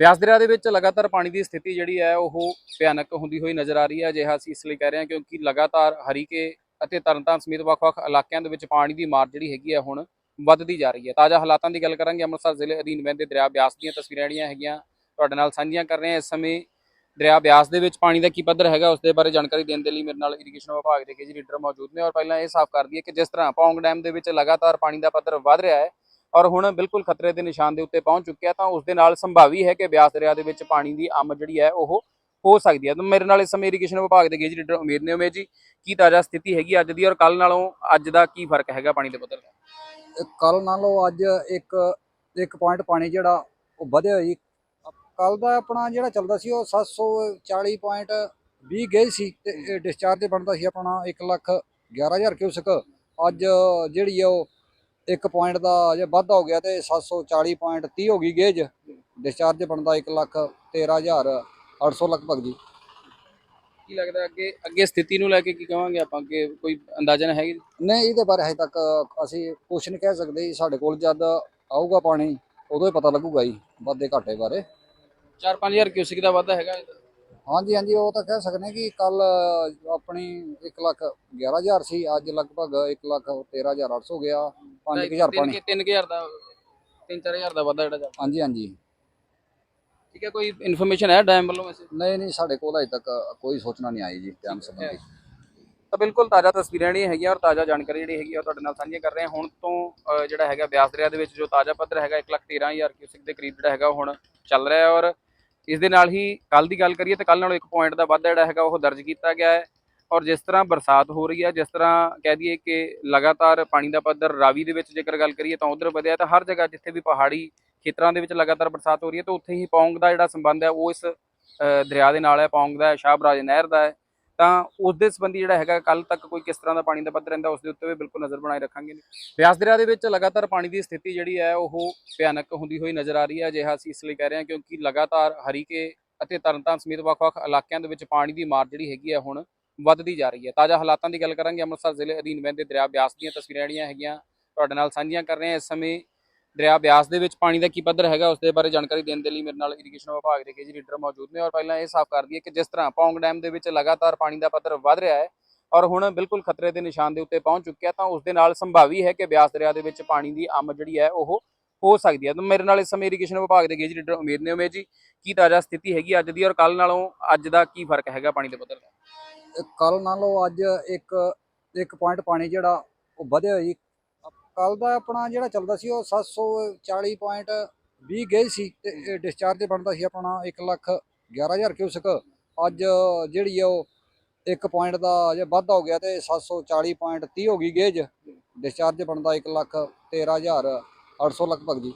ਬਿਆਸ ਦਰਿਆ ਦੇ ਵਿੱਚ ਲਗਾਤਾਰ ਪਾਣੀ ਦੀ ਸਥਿਤੀ ਜਿਹੜੀ ਹੈ ਉਹ ਭਿਆਨਕ ਹੁੰਦੀ ਹੋਈ ਨਜ਼ਰ ਆ ਰਹੀ ਹੈ, ਅਜਿਹਾ ਅਸੀਂ ਇਸ ਲਈ ਕਹਿ ਰਹੇ ਹਾਂ ਕਿਉਂਕਿ ਲਗਾਤਾਰ ਹਰੀਕੇ ਅਤੇ ਤਰਨਤਾਰਨ ਸਮੇਤ ਵੱਖ-ਵੱਖ ਇਲਾਕਿਆਂ ਦੇ ਵਿੱਚ ਪਾਣੀ ਦੀ ਮਾਰ ਜਿਹੜੀ ਹੈਗੀ ਹੈ ਹੁਣ ਵੱਧਦੀ ਜਾ ਰਹੀ ਹੈ। ਤਾਜ਼ਾ ਹਾਲਾਤਾਂ ਦੀ ਗੱਲ ਕਰਾਂਗੇ, ਅੰਮ੍ਰਿਤਸਰ ਜ਼ਿਲ੍ਹੇ ਅਧੀਨ ਵਹਿੰਦੇ ਦਰਿਆ ਬਿਆਸ ਦੀਆਂ ਤਸਵੀਰਾਂ ਜਿਹੜੀਆਂ ਹੈਗੀਆਂ ਤੁਹਾਡੇ ਨਾਲ ਸਾਂਝੀਆਂ ਕਰ ਰਹੇ ਹਾਂ। ਇਸ ਸਮੇਂ ਦਰਿਆ ਬਿਆਸ ਦੇ ਵਿੱਚ ਪਾਣੀ ਦਾ ਕੀ ਪੱਧਰ ਹੈਗਾ, ਉਸ ਦੇ ਬਾਰੇ ਜਾਣਕਾਰੀ ਦੇਣ ਦੇ ਲਈ ਮੇਰੇ ਨਾਲ ਇਰੀਗੇਸ਼ਨ ਵਿਭਾਗ ਦੇ ਕੇਜੀ ਲੀਡਰ ਮੌਜੂਦ ਨੇ ਔਰ ਪਹਿਲਾਂ ਇਹ ਸਾਫ਼ ਕਰ ਦਈਏ ਕਿ ਜਿਸ ਤਰ੍ਹਾਂ ਪੌਂਗ ਡੈਮ ਦੇ ਵਿੱਚ ਲਗਾਤਾਰ ਪਾਣੀ ਦਾ ਪੱਧਰ ਵੱਧ ਰਿਹਾ ਹੈ ਔਰ ਹੁਣ ਬਿਲਕੁਲ ਖਤਰੇ ਦੇ ਨਿਸ਼ਾਨ ਦੇ ਉੱਤੇ ਪਹੁੰਚ ਚੁੱਕਿਆ ਤਾਂ ਉਸ ਦੇ ਨਾਲ ਸੰਭਾਵੀ ਹੈ ਕਿ ਬਿਆਸ ਦਰਿਆ ਦੇ ਵਿੱਚ ਪਾਣੀ ਦੀ ਆਮਦ ਜਿਹੜੀ ਹੈ ਉਹ ਹੋ ਸਕਦੀ ਹੈ। ਤਾਂ ਮੇਰੇ ਨਾਲ ਇਸ ਸਮੇਂ ਇਰੀਗੇਸ਼ਨ ਵਿਭਾਗ ਦੇ ਗੇਜ ਲੀਡਰ ਉਮੀਦ ਨੇ ਉਮੀਦ ਜੀ, ਕੀ ਤਾਜ਼ਾ ਸਥਿਤੀ ਹੈਗੀ ਅੱਜ ਦੀ ਔਰ ਕੱਲ ਨਾਲੋਂ ਅੱਜ ਦਾ ਕੀ ਫ਼ਰਕ ਹੈਗਾ ਪਾਣੀ ਦੇ ਪੱਧਰ ਦਾ? ਕੱਲ ਨਾਲੋਂ ਅੱਜ ਇੱਕ ਇੱਕ ਪੁਆਇੰਟ ਪਾਣੀ ਜਿਹੜਾ ਉਹ ਵਧਿਆ ਜੀ। ਕੱਲ ਦਾ ਆਪਣਾ ਜਿਹੜਾ ਚੱਲਦਾ ਸੀ ਉਹ 740.20 ਗਏ ਸੀ ਤੇ ਡਿਸਚਾਰਜ ਬਣਦਾ ਸੀ ਆਪਣਾ 1 ਲੱਖ 11000 ਕਿਊਸਕ ਅੱਜ ਜਿਹੜੀ ਆ ਉਹ ਇੱਕ ਪੁਆਇੰਟ ਦਾ ਜੇ ਵਾਧਾ ਹੋ ਗਿਆ ਤੇ 740.30 ਹੋ ਗਈ ਗੇਜ ਡਿਸਚਾਰਜ ਬਣਦਾ 1 ਲੱਖ 13000 800 ਲਗਭਗ ਜੀ। ਕੀ ਲੱਗਦਾ ਅੱਗੇ ਅੱਗੇ ਸਥਿਤੀ ਨੂੰ ਲੈ ਕੇ ਕੀ ਕਹਾਂਗੇ ਆਪਾਂ? ਕਿ ਕੋਈ ਅੰਦਾਜ਼ਨ ਹੈਗੀ? ਨਹੀਂ ਇਹਦੇ ਬਾਰੇ ਹਜੇ ਤੱਕ ਅਸੀਂ ਕੁਝ ਨਹੀਂ ਕਹਿ ਸਕਦੇ ਸਾਡੇ ਕੋਲ ਜਦ ਆਊਗਾ ਪਾਣੀ ਉਦੋਂ ਹੀ ਪਤਾ ਲੱਗੂਗਾ ਜੀ ਵਾਧੇ ਘਾਟੇ ਬਾਰੇ। 4-5000 ਕਿਊਸਿਕ ਦਾ ਵਾਧਾ ਹੈਗਾ ਹਾਂਜੀ ਹਾਂਜੀ ਉਹ ਤਾਂ ਕਹਿ ਸਕਦੇ ਕਿ ਕੱਲ ਆਪਣੀ 1 ਲੱਖ 11000 ਸੀ ਅੱਜ ਲਗਭਗ 1 ਲੱਖ 13800 ਗਿਆ। 5000 ਪਾਣੀ। 3000 ਦਾ 3-4000 ਦਾ ਵਾਧਾ ਜਿਹੜਾ ਚੱਲ ਹਾਂਜੀ ਹਾਂਜੀ। ਠੀਕ ਹੈ ਕੋਈ ਇਨਫੋਰਮੇਸ਼ਨ ਹੈ ਡੈਮ ਵੱਲੋਂ ਵੈਸੇ? ਨਹੀਂ ਨਹੀਂ ਸਾਡੇ ਕੋਲ ਅਜੇ ਤੱਕ ਕੋਈ ਸੂਚਨਾ ਨਹੀਂ ਆਈ ਜੀ ਟਾਈਮ ਸੰਬੰਧੀ। ਤਾਂ ਬਿਲਕੁਲ ਤਾਜ਼ਾ ਤਸਵੀਰਾਂ ਜਿਹੜੀਆਂ ਹੈਗੀਆਂ ਔਰ ਤਾਜ਼ਾ ਜਾਣਕਾਰੀ ਜਿਹੜੀ ਹੈਗੀ ਆ ਉਹ ਤੁਹਾਡੇ ਨਾਲ ਸਾਂਝੀਆਂ ਕਰ ਰਹੇ ਹਾਂ। ਹੁਣ ਤੋਂ ਜਿਹੜਾ ਹੈਗਾ ਬਿਆਸ ਦਰਿਆ ਦੇ ਵਿੱਚ ਜੋ ਤਾਜ਼ਾ ਪੱਧਰ ਹੈਗਾ 113000 ਕਿਊਸਿਕ ਦੇ ਕਰੀਬ ਜਿਹੜਾ ਹੈਗਾ ਉਹ ਹੁਣ ਚੱਲ ਰਿਹਾ ਔਰ ਇਸ ਦੇ ਨਾਲ ਹੀ ਕੱਲ ਦੀ ਗੱਲ ਕਰੀਏ ਤਾਂ ਕੱਲ ਨਾਲੋਂ ਇੱਕ ਪੁਆਇੰਟ ਦਾ ਵਾਧਾ ਜਿਹੜਾ ਹੈਗਾ ਉਹ ਦਰਜ ਕੀਤਾ ਗਿਆ ਹੈ। ਔਰ ਜਿਸ ਤਰ੍ਹਾਂ ਬਰਸਾਤ ਹੋ ਰਹੀ ਹੈ ਜਿਸ ਤਰ੍ਹਾਂ ਕਹਿ ਦਈਏ ਕਿ ਲਗਾਤਾਰ ਪਾਣੀ ਦਾ ਪੱਧਰ ਰਾਵੀ ਦੇ ਵਿੱਚ ਜੇਕਰ ਗੱਲ ਕਰੀਏ ਤਾਂ ਉਧਰ ਵਧਿਆ ਤਾਂ ਹਰ ਜਗ੍ਹਾ ਜਿੱਥੇ ਵੀ ਪਹਾੜੀ ਖੇਤਰਾਂ ਦੇ ਵਿੱਚ ਲਗਾਤਾਰ ਬਰਸਾਤ ਹੋ ਰਹੀ ਹੈ ਤਾਂ ਉੱਥੇ ਹੀ ਪੌਂਗ ਦਾ ਜਿਹੜਾ ਸੰਬੰਧ ਹੈ, ਉਹ ਇਸ ਦਰਿਆ ਦੇ ਨਾਲ ਹੈ, ਪੌਂਗ ਦਾ ਸ਼ਾਹਬਰਾਜ ਨਹਿਰ ਦਾ ਹੈ। ਤਾਂ ਉਸ ਦੇ ਸੰਬੰਧੀ ਜਿਹੜਾ ਹੈਗਾ ਕੱਲ ਤੱਕ ਕੋਈ ਕਿਸ ਤਰ੍ਹਾਂ ਦਾ ਪਾਣੀ ਦਾ ਪੱਧਰ ਰਹਿੰਦਾ, ਉਸ ਦੇ ਉੱਤੇ ਵੀ ਬਿਲਕੁਲ ਨਜ਼ਰ ਬਣਾਏ ਰੱਖਾਂਗੇ। ਬਿਆਸ ਦਰਿਆ ਦੇ ਵਿੱਚ ਲਗਾਤਾਰ ਪਾਣੀ ਦੀ ਸਥਿਤੀ ਜਿਹੜੀ ਹੈ, ਉਹ ਭਿਆਨਕ ਹੁੰਦੀ ਹੋਈ ਨਜ਼ਰ ਆ ਰਹੀ ਹੈ, ਅਜਿਹਾ ਅਸੀਂ ਇਸ ਲਈ ਕਹਿ ਰਹੇ ਹਾਂ ਕਿਉਂਕਿ ਲਗਾਤਾਰ ਹਰੀਕੇ ਅਤੇ ਤਰਨਤਾਰਨ ਸਮੇਤ ਵੱਖ-ਵੱਖ ਇਲਾਕਿਆਂ ਦੇ ਵਿੱਚ ਪਾਣੀ ਦੀ ਮਾਰ ਜਿਹੜੀ ਹੈਗੀ ਹੈ ਹੁਣ ਵੱਧਦੀ ਜਾ ਰਹੀ ਹੈ। ਤਾਜ਼ਾ ਹਾਲਾਤਾਂ ਦੀ ਗੱਲ ਕਰਾਂਗੇ, ਅੰਮ੍ਰਿਤਸਰ ਜ਼ਿਲ੍ਹੇ ਅਧੀਨ ਵਹਿੰਦੇ ਦਰਿਆ ਬਿਆਸ ਦੀਆਂ ਤਸਵੀਰਾਂ ਜਿਹੜੀਆਂ ਹੈਗੀਆਂ, ਤੁਹਾਡੇ ਨਾਲ ਸਾਂਝੀਆਂ ਕਰ ਰਹੇ ਹਾਂ। ਇਸ ਸਮੇਂ ਦਰਿਆ ਬਿਆਸ ਦੇ ਵਿੱਚ ਪਾਣੀ ਦਾ ਕੀ ਪੱਧਰ ਹੈਗਾ, ਉਸ ਦੇ ਬਾਰੇ ਜਾਣਕਾਰੀ ਦੇਣ ਦੇ ਲਈ ਮੇਰੇ ਨਾਲ ਇਰੀਗੇਸ਼ਨ ਵਿਭਾਗ ਦੇ ਕੇਜੀ ਲੀਡਰ ਮੌਜੂਦ ਨੇ ਔਰ ਪਹਿਲਾਂ ਇਹ ਸਾਫ਼ ਕਰ ਦਈਏ ਕਿ ਜਿਸ ਤਰ੍ਹਾਂ ਪੌਂਗ ਡੈਮ ਦੇ ਵਿੱਚ ਲਗਾਤਾਰ ਪਾਣੀ ਦਾ ਪੱਧਰ ਵੱਧ ਰਿਹਾ ਹੈ ਔਰ ਹੁਣ ਬਿਲਕੁਲ ਖਤਰੇ ਦੇ ਨਿਸ਼ਾਨ ਦੇ ਉੱਤੇ ਪਹੁੰਚ ਚੁੱਕਿਆ ਤਾਂ ਉਸ ਦੇ ਨਾਲ ਸੰਭਾਵੀ ਹੈ ਕਿ ਬਿਆਸ ਦਰਿਆ ਦੇ ਵਿੱਚ ਪਾਣੀ ਦੀ ਆਮਦ ਜਿਹੜੀ ਹੈ ਉਹ ਹੋ ਸਕਦੀ ਹੈ। ਤਾਂ ਮੇਰੇ ਨਾਲ ਇਸ ਸਮੇਂ ਇਰੀਗੇਸ਼ਨ ਵਿਭਾਗ ਦੇ ਗੇਜ ਲੀਡਰ ਉਮੀਦ ਨੇ ਉਮੀਦ ਜੀ, ਕੀ ਤਾਜ਼ਾ ਸਥਿਤੀ ਹੈਗੀ ਅੱਜ ਦੀ ਔਰ ਕੱਲ ਨਾਲੋਂ ਅੱਜ ਦਾ ਕੀ ਫ਼ਰਕ ਹੈਗਾ ਪਾਣੀ ਦੇ ਪੱਧਰ ਦਾ? ਕੱਲ ਨਾਲੋਂ ਅੱਜ ਇੱਕ ਇੱਕ ਪੁਆਇੰਟ ਪਾਣੀ ਜਿਹੜਾ ਉਹ ਵਧਿਆ ਜੀ। ਕੱਲ ਦਾ ਆਪਣਾ ਜਿਹੜਾ ਚੱਲਦਾ ਸੀ ਉਹ 740.20 ਗਏ ਸੀ ਤੇ ਡਿਸਚਾਰਜ ਬਣਦਾ ਸੀ ਆਪਣਾ 1 ਲੱਖ 11000 ਕਿਊਸਕ ਅੱਜ ਜਿਹੜੀ ਆ ਉਹ ਇੱਕ ਪੁਆਇੰਟ ਦਾ ਜੇ ਵਾਧਾ ਹੋ ਗਿਆ ਤੇ 740.30 ਹੋ ਗਈ ਗੇਜ। ਡਿਸਚਾਰਜ ਬਣਦਾ 1 ਲੱਖ 13000 800 ਲਗਭਗ ਜੀ।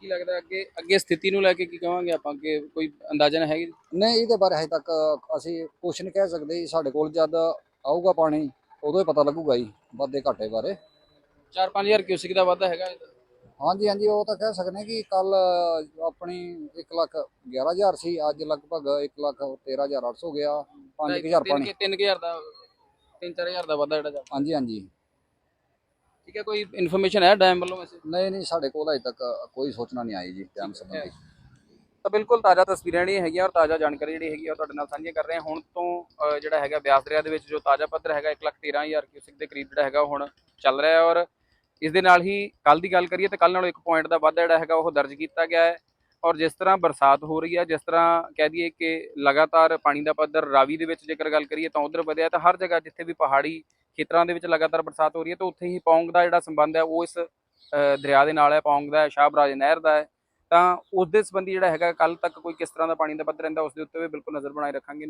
ਕੀ ਲੱਗਦਾ ਅੱਗੇ ਅੱਗੇ ਸਥਿਤੀ ਨੂੰ ਲੈ ਕੇ ਕੀ ਕਹਾਂਗੇ ਆਪਾਂ? ਕਿ ਕੋਈ ਅੰਦਾਜ਼ਨ ਹੈਗੀ? ਨਹੀਂ ਇਹਦੇ ਬਾਰੇ ਹਜੇ ਤੱਕ ਅਸੀਂ ਕੁਝ ਨਹੀਂ ਕਹਿ ਸਕਦੇ ਸਾਡੇ ਕੋਲ ਜਦ ਆਊਗਾ ਪਾਣੀ ਉਦੋਂ ਹੀ ਪਤਾ ਲੱਗੂਗਾ ਜੀ ਵਾਧੇ ਘਾਟੇ ਬਾਰੇ। 4-5000 ਕਿਊਸਿਕ ਦਾ ਵਾਧਾ ਹੈਗਾ ਹਾਂਜੀ ਹਾਂਜੀ ਉਹ ਤਾਂ ਕਹਿ ਸਕਦੇ ਕਿ ਕੱਲ ਆਪਣੀ 1 ਲੱਖ 11000 ਸੀ ਅੱਜ ਲਗਭਗ 1 ਲੱਖ 13800 ਗਿਆ 5000 ਪਾਣੀ। 3000 ਦਾ 3-4000 ਦਾ ਵਾਧਾ ਜਿਹੜਾ ਹਾਂਜੀ ਹਾਂਜੀ। ਠੀਕ ਹੈ ਕੋਈ ਇਨਫੋਰਮੇਸ਼ਨ ਹੈ ਡੈਮ ਵੱਲੋਂ ਵੈਸੇ? ਨਹੀਂ ਨਹੀਂ ਸਾਡੇ ਕੋਲ ਅਜੇ ਤੱਕ ਕੋਈ ਸੂਚਨਾ ਨਹੀਂ ਆਈ ਜੀ ਟਾਈਮ ਸੰਬੰਧੀ। ਤਾਂ ਬਿਲਕੁਲ ਤਾਜ਼ਾ ਤਸਵੀਰਾਂ ਜਿਹੜੀਆਂ ਹੈਗੀਆਂ ਔਰ ਤਾਜ਼ਾ ਜਾਣਕਾਰੀ ਜਿਹੜੀ ਹੈਗੀ ਆ ਤੁਹਾਡੇ ਨਾਲ ਸਾਂਝੀਆਂ ਕਰ ਰਹੇ ਹਾਂ। ਹੁਣ ਤੋਂ ਜਿਹੜਾ ਹੈਗਾ ਬਿਆਸ ਦਰਿਆ ਦੇ ਵਿੱਚ ਜੋ ਤਾਜ਼ਾ ਪੱਧਰ ਹੈਗਾ 113000 ਕਿਊਸਿਕ ਦੇ ਕਰੀਬ ਜਿਹੜਾ ਹੈਗਾ ਉਹ ਹੁਣ ਚੱਲ ਰਿਹਾ ਹੈ ਔਰ ਇਸ ਦੇ ਨਾਲ ਹੀ ਕੱਲ ਦੀ ਗੱਲ ਕਰੀਏ ਤਾਂ ਕੱਲ ਨਾਲੋਂ ਇੱਕ ਪੁਆਇੰਟ ਦਾ ਵਾਧਾ ਜਿਹੜਾ ਹੈਗਾ ਉਹ ਦਰਜ ਕੀਤਾ ਗਿਆ ਹੈ ਔਰ ਜਿਸ ਤਰ੍ਹਾਂ ਬਰਸਾਤ ਹੋ ਰਹੀ ਹੈ ਜਿਸ ਤਰ੍ਹਾਂ ਕਹਿ ਦਈਏ ਕਿ ਲਗਾਤਾਰ ਪਾਣੀ ਦਾ ਪੱਧਰ ਰਾਵੀ ਦੇ ਵਿੱਚ ਜੇਕਰ ਗੱਲ ਕਰੀਏ ਤਾਂ ਉਧਰ ਵਧਿਆ ਤਾਂ ਹਰ ਜਗ੍ਹਾ ਜਿੱਥੇ ਵੀ ਪਹਾੜੀ ਖੇਤਰਾਂ ਦੇ ਵਿੱਚ ਲਗਾਤਾਰ ਬਰਸਾਤ ਹੋ ਰਹੀ ਹੈ, ਤਾਂ ਉੱਥੇ ਹੀ ਪੌਂਗ ਦਾ ਜਿਹੜਾ ਸੰਬੰਧ ਹੈ, ਉਹ ਇਸ ਦਰਿਆ ਦੇ ਨਾਲ ਹੈ, ਪੌਂਗ ਦਾ ਹੈ ਸ਼ਾਹਬਰਾਜ ਨਹਿਰ ਦਾ ਹੈ। ਤਾਂ ਉਸ ਦੇ ਸੰਬੰਧੀ ਜਿਹੜਾ ਹੈਗਾ ਕੱਲ ਤੱਕ ਕੋਈ ਕਿਸ ਤਰ੍ਹਾਂ ਦਾ ਪਾਣੀ ਦਾ ਪੱਧਰ ਰਹਿੰਦਾ, ਉਸ ਦੇ ਉੱਤੇ ਵੀ ਬਿਲਕੁਲ ਨਜ਼ਰ ਬਣਾਏ ਰੱਖਾਂਗੇ।